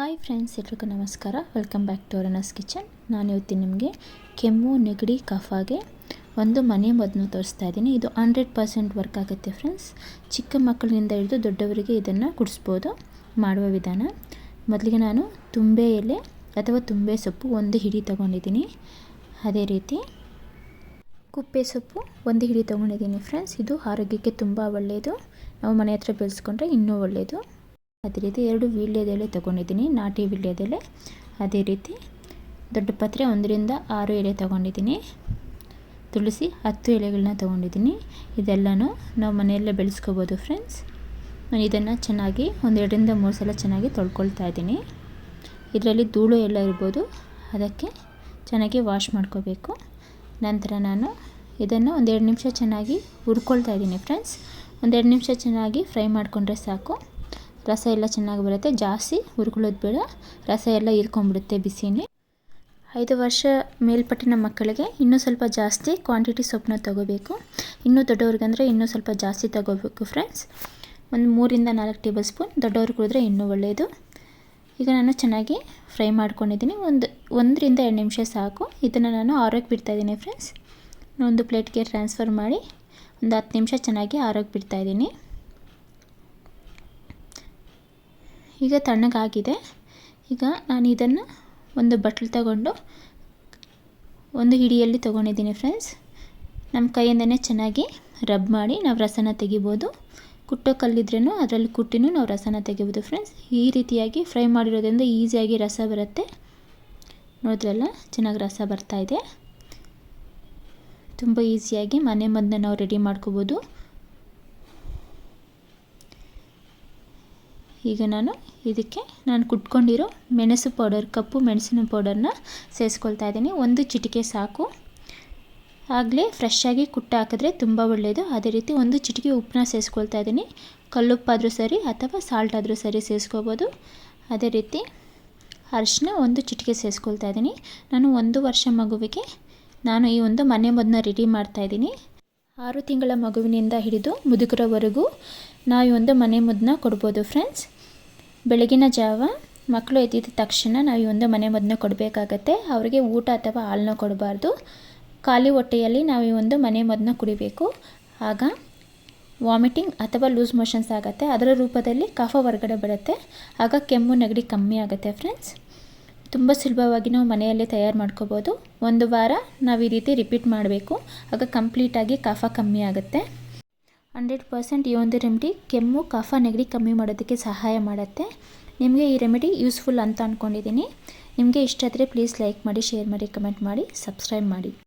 Hi friends, ಎಲ್ರಿಗೂ ನಮಸ್ಕಾರ. Welcome back to ಅರನಸ್ ಕಿಚನ್. ನಾನು ಇವತ್ತಿನ ನಿಮಗೆ ಕೆಮ್ಮು, ನೆಗಡಿ, ಕಫಾಗೆ ಒಂದು ಮನೆ ಮದ್ದನ್ನು ತೋರಿಸ್ತಾ ಇದ್ದೀನಿ. ಇದು ಹಂಡ್ರೆಡ್ ಪರ್ಸೆಂಟ್ ವರ್ಕ್ ಆಗುತ್ತೆ ಫ್ರೆಂಡ್ಸ್. ಚಿಕ್ಕ ಮಕ್ಕಳಿಂದ ಹಿಡಿದು ದೊಡ್ಡವರಿಗೆ ಇದನ್ನು ಕುಡಿಸ್ಬೋದು, ಮಾಡುವ ವಿಧಾನ. ಮೊದಲಿಗೆ ನಾನು ತುಂಬೆ ಎಲೆ ಅಥವಾ ತುಂಬೆ ಸೊಪ್ಪು ಒಂದು ಹಿಡಿ ತೊಗೊಂಡಿದ್ದೀನಿ. ಅದೇ ರೀತಿ ಕುಪ್ಪೆ ಸೊಪ್ಪು ಒಂದು ಹಿಡಿ ತೊಗೊಂಡಿದ್ದೀನಿ ಫ್ರೆಂಡ್ಸ್. ಇದು ಆರೋಗ್ಯಕ್ಕೆ ತುಂಬ ಒಳ್ಳೆಯದು ನಾವು ಮನೆ ಹತ್ರ ಬೆಳೆಸ್ಕೊಂಡ್ರೆ ಇನ್ನೂ ಒಳ್ಳೆಯದು ಅದೇ ರೀತಿ ಎರಡು ವೀಳ್ಯದೆಲೆ ತೊಗೊಂಡಿದ್ದೀನಿ, ನಾಟಿ ವೀಳ್ಯದೆಲೆ. ಅದೇ ರೀತಿ ದೊಡ್ಡ ಪತ್ರೆ ಒಂದರಿಂದ ಆರು ಎಲೆ ತೊಗೊಂಡಿದ್ದೀನಿ. ತುಳಸಿ ಹತ್ತು ಎಲೆಗಳನ್ನ ತೊಗೊಂಡಿದ್ದೀನಿ. ಇದೆಲ್ಲನೂ ನಾವು ಮನೆಯಲ್ಲೇ ಬೆಳೆಸ್ಕೋಬೋದು ಫ್ರೆಂಡ್ಸ್. ನಾನು ಇದನ್ನು ಚೆನ್ನಾಗಿ ಒಂದೆರಡರಿಂದ ಮೂರು ಸಲ ಚೆನ್ನಾಗಿ ತೊಳ್ಕೊಳ್ತಾ ಇದ್ದೀನಿ. ಇದರಲ್ಲಿ ಧೂಳು ಎಲ್ಲ ಇರ್ಬೋದು, ಅದಕ್ಕೆ ಚೆನ್ನಾಗಿ ವಾಶ್ ಮಾಡ್ಕೋಬೇಕು. ನಂತರ ನಾನು ಇದನ್ನು ಒಂದೆರಡು ನಿಮಿಷ ಚೆನ್ನಾಗಿ ಹುರ್ಕೊಳ್ತಾ ಇದ್ದೀನಿ ಫ್ರೆಂಡ್ಸ್. ಒಂದೆರಡು ನಿಮಿಷ ಚೆನ್ನಾಗಿ ಫ್ರೈ ಮಾಡಿಕೊಂಡ್ರೆ ಸಾಕು. ರಸ ಎಲ್ಲ ಚೆನ್ನಾಗಿ ಬರುತ್ತೆ, ಜಾಸ್ತಿ ಹುರ್ಕೊಳ್ಳೋದು ಬೇಡ. ರಸ ಎಲ್ಲ ಹೀರ್ಕೊಂಡ್ಬಿಡುತ್ತೆ ಬಿಸಿನೇ. ಐದು ವರ್ಷ ಮೇಲ್ಪಟ್ಟಿನ ಮಕ್ಕಳಿಗೆ ಇನ್ನೂ ಸ್ವಲ್ಪ ಜಾಸ್ತಿ ಕ್ವಾಂಟಿಟಿ ಸೊಪ್ಪನ್ನ ತಗೋಬೇಕು. ಇನ್ನೂ ದೊಡ್ಡವ್ರಿಗಂದರೆ ಇನ್ನೂ ಸ್ವಲ್ಪ ಜಾಸ್ತಿ ತಗೋಬೇಕು ಫ್ರೆಂಡ್ಸ್ ಒಂದು ಮೂರಿಂದ ನಾಲ್ಕು ಟೇಬಲ್ ಸ್ಪೂನ್ ದೊಡ್ಡವ್ರಿಗೆ ಕುಡಿದ್ರೆ ಇನ್ನೂ ಒಳ್ಳೆಯದು ಈಗ ನಾನು ಚೆನ್ನಾಗಿ ಫ್ರೈ ಮಾಡ್ಕೊಂಡಿದ್ದೀನಿ. ಒಂದು, ಒಂದರಿಂದ ಎರಡು ನಿಮಿಷ ಸಾಕು. ಇದನ್ನು ನಾನು ಆರೋಗ್ಯ ಬಿಡ್ತಾಯಿದ್ದೀನಿ ಫ್ರೆಂಡ್ಸ್ ಒಂದು ಪ್ಲೇಟ್ಗೆ ಟ್ರಾನ್ಸ್ಫರ್ ಮಾಡಿ ಒಂದು ಹತ್ತು ನಿಮಿಷ ಚೆನ್ನಾಗಿ ಆರೋಗ್ಯ ಬಿಡ್ತಾಯಿದ್ದೀನಿ ಈಗ ತಣ್ಣಗಾಗಿದೆ. ಈಗ ನಾನು ಇದನ್ನು ಒಂದು ಬಟ್ಲು ತಗೊಂಡು ಒಂದು ಹಿಡಿಯಲ್ಲಿ ತೊಗೊಂಡಿದ್ದೀನಿ ಫ್ರೆಂಡ್ಸ್. ನಮ್ಮ ಕೈಯಿಂದನೇ ಚೆನ್ನಾಗಿ ರಬ್ ಮಾಡಿ ನಾವು ರಸನ ತೆಗಿಬೋದು. ಕುಟ್ಟೋ ಕಲ್ಲಿದ್ರೂ ಅದರಲ್ಲಿ ಕುಟ್ಟಿನೂ ನಾವು ರಸನ ತೆಗಿಬೋದು ಫ್ರೆಂಡ್ಸ್. ಈ ರೀತಿಯಾಗಿ ಫ್ರೈ ಮಾಡಿರೋದ್ರಿಂದ ಈಸಿಯಾಗಿ ರಸ ಬರುತ್ತೆ. ನೋಡಿದ್ರಲ್ಲ, ಚೆನ್ನಾಗಿ ರಸ ಬರ್ತಾಯಿದೆ ತುಂಬ ಈಸಿಯಾಗಿ ಮನೆ ಮದ್ದನ್ನ ನಾವು ರೆಡಿ ಮಾಡ್ಕೋಬೋದು. ಈಗ ನಾನು ಇದಕ್ಕೆ ನಾನು ಕುಟ್ಕೊಂಡಿರೋ ಮೆಣಸು ಪೌಡರ್ ಕಪ್ಪು ಮೆಣಸಿನ ಪೌಡರ್ನ ಸೇರಿಸ್ಕೊಳ್ತಾ ಇದ್ದೀನಿ. ಒಂದು ಚಿಟಿಕೆ ಸಾಕು. ಆಗಲೇ ಫ್ರೆಶ್ಶಾಗಿ ಕುಟ್ಟ ಹಾಕಿದ್ರೆ ತುಂಬ ಒಳ್ಳೆಯದು ಅದೇ ರೀತಿ ಒಂದು ಚಿಟಿಕೆ ಉಪ್ಪನ್ನ ಸೇರಿಸ್ಕೊಳ್ತಾ ಇದ್ದೀನಿ. ಕಲ್ಲುಪ್ಪಾದರೂ ಸರಿ ಅಥವಾ ಸಾಲ್ಟ್ ಆದರೂ ಸರಿ ಸೇರಿಸ್ಕೋಬೋದು ಅದೇ ರೀತಿ ಅರಿಶಿನ ಒಂದು ಚಿಟಿಕೆ ಸೇರಿಸ್ಕೊಳ್ತಾ ಇದ್ದೀನಿ. ನಾನು ಒಂದು ವರ್ಷ ಮಗುವಿಗೆ ನಾನು ಈ ಒಂದು ಮನೆ ಮದ್ದನ್ನ ರೆಡಿ ಮಾಡ್ತಾಯಿದ್ದೀನಿ ಆರು ತಿಂಗಳ ಮಗುವಿನಿಂದ ಹಿಡಿದು ಮುದುಕರವರೆಗೂ ನಾವು ಒಂದು ಮನೆ ಮುದ್ದನ್ನ ಕೊಡ್ಬೋದು ಫ್ರೆಂಡ್ಸ್ ಬೆಳಗಿನ ಜಾವ ಮಕ್ಕಳು ಎದ್ದಿದ ತಕ್ಷಣ ನಾವು ಒಂದು ಮನೆ ಮದ್ದನ್ನ ಕೊಡಬೇಕಾಗತ್ತೆ. ಅವರಿಗೆ ಊಟ ಅಥವಾ ಹಾಲನ್ನ ಕೊಡಬಾರ್ದು. ಖಾಲಿ ಹೊಟ್ಟೆಯಲ್ಲಿ ನಾವು ಈ ಒಂದು ಮನೆ ಮದ್ದನ್ನ ಕುಡಿಬೇಕು. ಆಗ ವಾಮಿಟಿಂಗ್ ಅಥವಾ ಲೂಸ್ ಮೋಷನ್ಸ್ ಆಗುತ್ತೆ. ಅದರ ರೂಪದಲ್ಲಿ ಕಫ ಹೊರಗಡೆ ಬರುತ್ತೆ. ಆಗ ಕೆಮ್ಮು ನೆಗಡಿ ಕಮ್ಮಿ ಆಗುತ್ತೆ ಫ್ರೆಂಡ್ಸ್ ತುಂಬ ಸುಲಭವಾಗಿ ನಾವು ಮನೆಯಲ್ಲೇ ತಯಾರು ಮಾಡ್ಕೋಬೋದು. ಒಂದು ವಾರ ನಾವು ಈ ರೀತಿ ರಿಪೀಟ್ ಮಾಡಬೇಕು. ಆಗ ಕಂಪ್ಲೀಟಾಗಿ ಕಫ ಕಮ್ಮಿ ಆಗುತ್ತೆ. ಹಂಡ್ರೆಡ್ ಪರ್ಸೆಂಟ್ ಈ ಒಂದು ರೆಮಿಡಿ ಕೆಮ್ಮು, ಕಫ, ನೆಗಡಿ ಕಮ್ಮಿ ಮಾಡೋದಕ್ಕೆ ಸಹಾಯ ಮಾಡುತ್ತೆ. ನಿಮಗೆ ಈ ರೆಮಿಡಿ ಯೂಸ್ಫುಲ್ ಅಂತ ಅಂದ್ಕೊಂಡಿದ್ದೀನಿ ನಿಮಗೆ ಇಷ್ಟ ಆದರೆ ಪ್ಲೀಸ್ ಲೈಕ್ ಮಾಡಿ ಶೇರ್ ಮಾಡಿ ಕಮೆಂಟ್ ಮಾಡಿ ಸಬ್ಸ್ಕ್ರೈಬ್ ಮಾಡಿ.